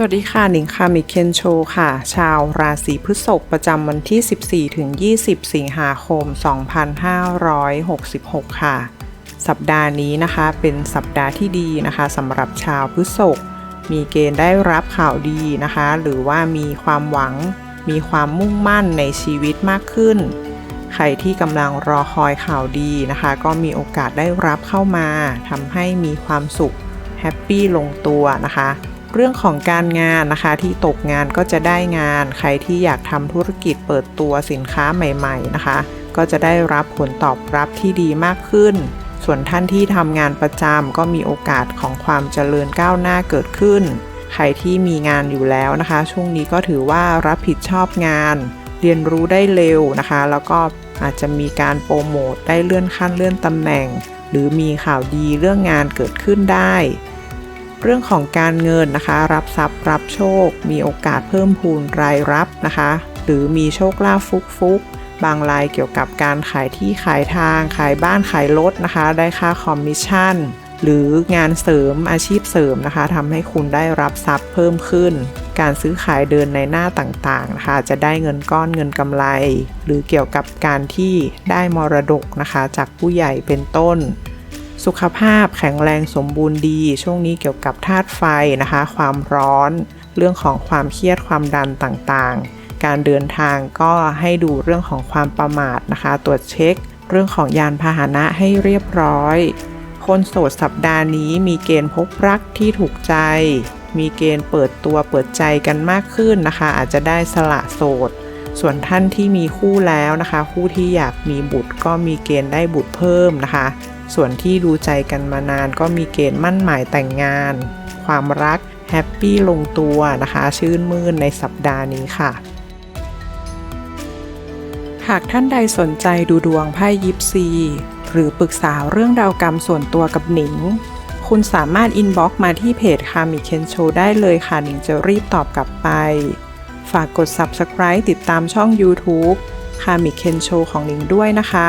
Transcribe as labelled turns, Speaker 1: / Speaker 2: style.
Speaker 1: สวัสดีค่ะหนิงคามิเคนโชค่ะ ชาวราศีพฤษภประจำวันที่ 14 ถึง 20 สิงหาคม 2566 ค่ะ สัปดาห์นี้นะคะเป็นสัปดาห์ที่ดีนะคะสำหรับชาวพฤษภมีเกณฑ์ได้รับข่าวดีนะคะ หรือว่ามีความหวัง มีความมุ่งมั่นในชีวิตมากขึ้น ใครที่กำลังรอคอยข่าวดีนะคะ ก็มีโอกาสได้รับเข้ามาทำให้มีความสุขแฮปปี้ลงตัวนะคะ เรื่องของการงานนะคะ ที่ตกงานก็จะได้งาน ใครที่อยากทำธุรกิจเปิดตัวสินค้าใหม่ ๆนะคะ ก็จะได้รับผลตอบรับที่ดีมากขึ้น ส่วนท่านที่ทำงานประจำก็มีโอกาสของความเจริญก้าวหน้าเกิดขึ้น ใครที่มีงานอยู่แล้วนะคะ ช่วงนี้ก็ถือว่ารับผิดชอบงาน เรียนรู้ได้เร็วนะคะ แล้วก็อาจจะมีการโปรโมทได้เลื่อนขั้นเลื่อนตำแหน่ง หรือมีข่าวดีเรื่องงานเกิดขึ้นได้ เรื่องของการเงินนะคะ รับทรัพย์รับโชค มีโอกาสเพิ่มพูนรายรับนะคะ หรือมีโชคลาภฟุกฟุกๆบางรายเกี่ยวกับการขายที่ขายทาง ขายบ้านขายรถนะคะ ได้ค่าคอมมิชชั่น หรืองานเสริมอาชีพเสริมนะคะทำให้คุณได้รับทรัพย์เพิ่มขึ้น การซื้อขายเดินในหน้าต่างๆนะคะ จะได้เงินก้อนเงินกำไร หรือเกี่ยวกับการที่ได้มรดกนะคะ จากผู้ใหญ่เป็นต้น สุขภาพแข็งแรงสมบูรณ์ดี ช่วงนี้เกี่ยวกับธาตุไฟนะคะ ความร้อน เรื่องของความเครียดความดันต่างๆ การเดินทางก็ให้ดูเรื่องของความประมาทนะคะ ตรวจเช็ค เรื่องของยานพาหนะให้เรียบร้อย คนโสดสัปดาห์นี้มีเกณฑ์พบรักที่ถูกใจ มีเกณฑ์เปิดตัวเปิดใจกันมากขึ้นนะคะ อาจจะได้สละโสดส่วนท่านที่มีคู่แล้วนะคะ คู่ที่อยากมีบุตรก็มีเกณฑ์ได้บุตรเพิ่มนะคะ ส่วนที่ดูใจกันมานานก็มีเกณฑ์มั่นหมายแต่งงาน ความรักแฮปปี้ลงตัวนะคะ ชื่นมื่นในสัปดาห์นี้ค่ะ หากท่านใดสนใจดูดวงไพ่ยิปซี หรือปรึกษาเรื่องดาวกรรมส่วนตัวกับหนิง คุณสามารถอินบ็อกมาที่เพจคามิเคนโชได้เลยค่ะ หนิงจะรีบตอบกลับไป ฝากกด Subscribe ติดตามช่อง YouTube คามิเคนโชของหนิงด้วยนะคะ